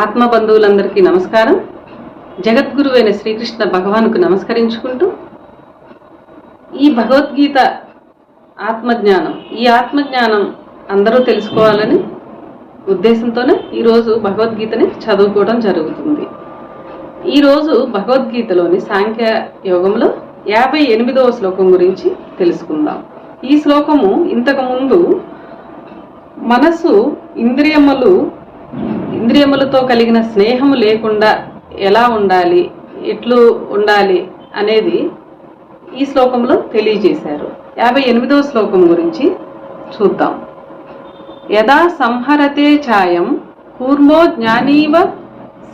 ఆత్మ బంధువులందరికీ నమస్కారం. జగద్గురువైన శ్రీకృష్ణ భగవానుకు నమస్కరించుకుంటూ ఈ భగవద్గీత ఆత్మజ్ఞానం ఈ ఆత్మజ్ఞానం అందరూ తెలుసుకోవాలని ఉద్దేశంతోనే ఈరోజు భగవద్గీతని చదువుకోవడం జరుగుతుంది. ఈరోజు భగవద్గీతలోని సాంఖ్య యోగంలో యాభై ఎనిమిదవ శ్లోకం గురించి తెలుసుకుందాం. ఈ శ్లోకము ఇంతకుముందు మనసు ఇంద్రియములు ఇంద్రియములతో కలిగిన స్నేహము లేకుండా ఎలా ఉండాలి ఎట్లు ఉండాలి అనేది ఈ శ్లోకంలో తెలియజేశారు. యాభై ఎనిమిదవ శ్లోకం గురించి చూద్దాం. యదా సంహరతే ఛాయం కూర్మో జ్ఞానీవ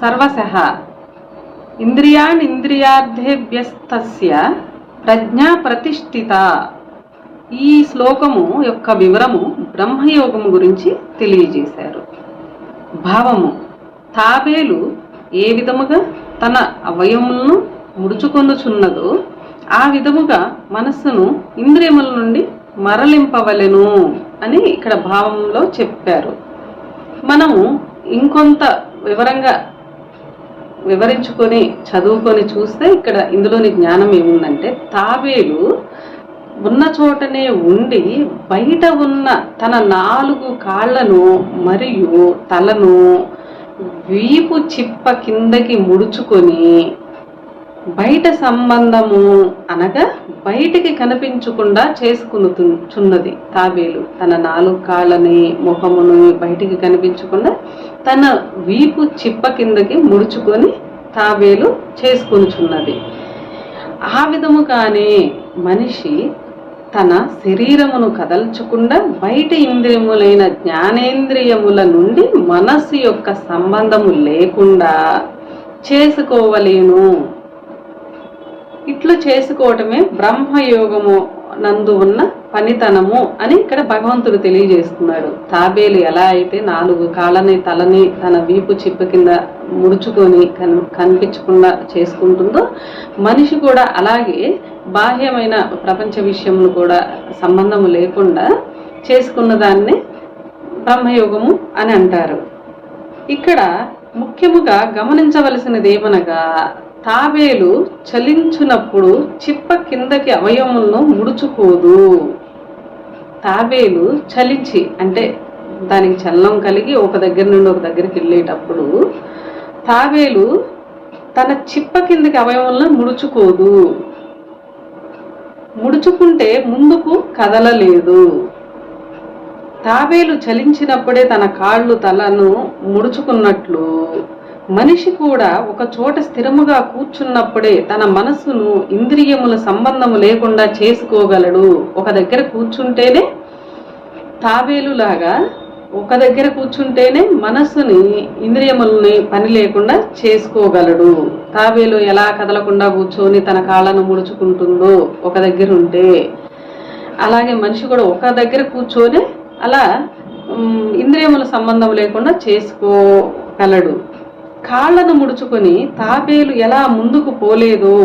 సర్వశః. ఇంద్రియాణింద్రియార్థేభ్యస్తస్య ప్రజ్ఞా ప్రతిష్ఠిత. ఈ శ్లోకము యొక్క వివరము బ్రహ్మయోగము గురించి తెలియజేశారు. భావము. తాబేలు ఏ విధముగా తన అవయములను ముడుచుకొనుచున్నదో ఆ విధముగా మనస్సును ఇంద్రియముల నుండి మరలింపవలెను అని ఇక్కడ భావంలో చెప్పారు. మనము ఇంకొంత వివరంగా వివరించుకొని చదువుకొని చూస్తే ఇక్కడ ఇందులోని జ్ఞానం ఏముందంటే తాబేలు ఉన్న చోటనే ఉండి బయట ఉన్న తన నాలుగు కాళ్ళను మరియు తలను వీపు చిప్ప కిందకి ముడుచుకొని బయట సంబంధము అనగా బయటికి కనిపించకుండా చేసుకునుచున్నది. తాబేలు తన నాలుగు కాళ్ళని ముఖమును బయటికి కనిపించకుండా తన వీపు చిప్ప కిందకి ముడుచుకొని తాబేలు చేసుకునుచున్నది. ఆ విధముగానే మనిషి తన శరీరమును కదల్చకుండా బయట ఇంద్రియములైన జ్ఞానేంద్రియముల నుండి మనస్సు యొక్క సంబంధము లేకుండా చేసుకోవలేను. ఇట్లు చేసుకోవటమే బ్రహ్మయోగము నందు ఉన్న పనితనము అని ఇక్కడ భగవంతుడు తెలియజేస్తున్నాడు. తాబేలు ఎలా అయితే నాలుగు కాళ్ళని తలని తన వీపు చిప్ప కింద ముడుచుకొని కన్ కనిపించకుండా చేసుకుంటుందో మనిషి కూడా అలాగే బాహ్యమైన ప్రపంచ విషయమును కూడా సంబంధము లేకుండా చేసుకున్న దాన్ని బ్రహ్మయోగము అని అంటారు. ఇక్కడ ముఖ్యముగా గమనించవలసినది ఏమనగా తాబేలు చలించునప్పుడు చిప్ప కిందకి అవయవములను ముడుచుకోదు. తాబేలు చలించి అంటే దానికి చల్లం కలిగి ఒక దగ్గర నుండి ఒక దగ్గరికి వెళ్ళేటప్పుడు తాబేలు తన చిప్ప కిందకి అవయవంలో ముడుచుకోదు. ముడుచుకుంటే ముందుకు కదలలేదు. తాబేలు చలించినప్పుడే తన కాళ్ళు తలను ముడుచుకున్నట్లు. మనిషి కూడా ఒక చోట స్థిరముగా కూర్చున్నప్పుడే తన మనస్సును ఇంద్రియముల సంబంధము లేకుండా చేసుకోగలడు. ఒక దగ్గర కూర్చుంటేనే తాబేలులాగా ఒక దగ్గర కూర్చుంటేనే మనస్సుని ఇంద్రియములని పని లేకుండా చేసుకోగలడు. తాబేలు ఎలా కదలకుండా కూర్చొని తన కాళ్ళను ముడుచుకుంటుందో ఒక దగ్గర ఉంటే అలాగే మనిషి కూడా ఒక దగ్గర కూర్చొని అలా ఇంద్రియముల సంబంధం లేకుండా చేసుకోగలడు. కాళ్ళను ముడుచుకొని తాబేలు ఎలా ముందుకు పోలేదో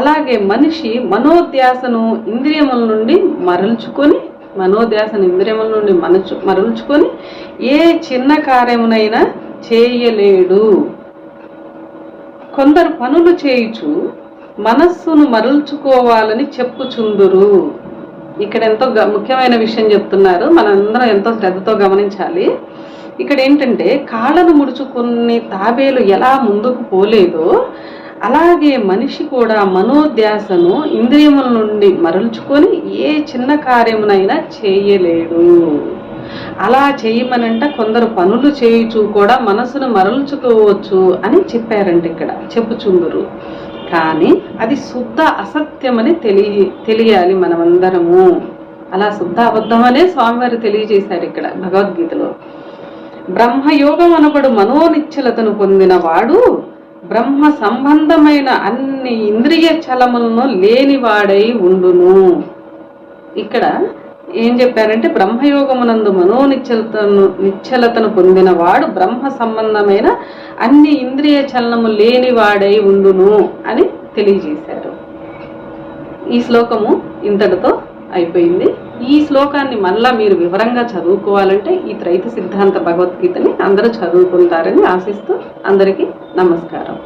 అలాగే మనిషి మనోధ్యాసను ఇంద్రియముల నుండి మరల్చుకొని మనోధ్యాసను ఇంద్రియముల నుండి మనచు మరల్చుకొని ఏ చిన్న కార్యమునైనా చేయలేడు. కొందరు పనులు చేయుచు మనస్సును మరల్చుకోవాలని చెప్పుచుందురు. ఇక్కడ ఎంతో గ- ముఖ్యమైన విషయం చెప్తున్నారు. మనందరం ఎంతో శ్రద్ధతో గమనించాలి. ఇక్కడ ఏంటంటే కాళ్ళను ముడుచుకుని తాబేలు ఎలా ముందుకు పోలేదో అలాగే మనిషి కూడా మనోధ్యాసను ఇంద్రియముల నుండి మరల్చుకొని ఏ చిన్న కార్యమునైనా చేయలేడు. అలా చేయమనంట కొందరు పనులు చేయుచు కూడా మనసును మరల్చుకోవచ్చు అని చెప్పారంట ఇక్కడ చెప్పుచుందురు. కానీ అది శుద్ధ అసత్యమని తెలియ తెలియాలి మనమందరము. అలా శుద్ధ అబద్ధమనే స్వామివారు తెలియజేశారు ఇక్కడ భగవద్గీతలో. బ్రహ్మయోగం అనబడు మనోనిచ్చలతను పొందిన వాడు బ్రహ్మ సంబంధమైన అన్ని ఇంద్రియ చలములను లేనివాడై ఉండును. ఇక్కడ ఏం చెప్పారంటే బ్రహ్మయోగమునందు మనోనిశ్చలతను నిశ్చలతను పొందినవాడు బ్రహ్మ సంబంధమైన అన్ని ఇంద్రియ చలనము లేనివాడై ఉండును అని తెలియజేశారు. ఈ శ్లోకము ఇంతటితో అయిపోయింది. ఈ శ్లోకాన్ని మళ్ళా మీరు వివరంగా చదువుకోవాలంటే ఈ త్రైత సిద్ధాంత భగవద్గీతని అందరూ చదువుకుంటారని ఆశిస్తూ అందరికీ నమస్కారం.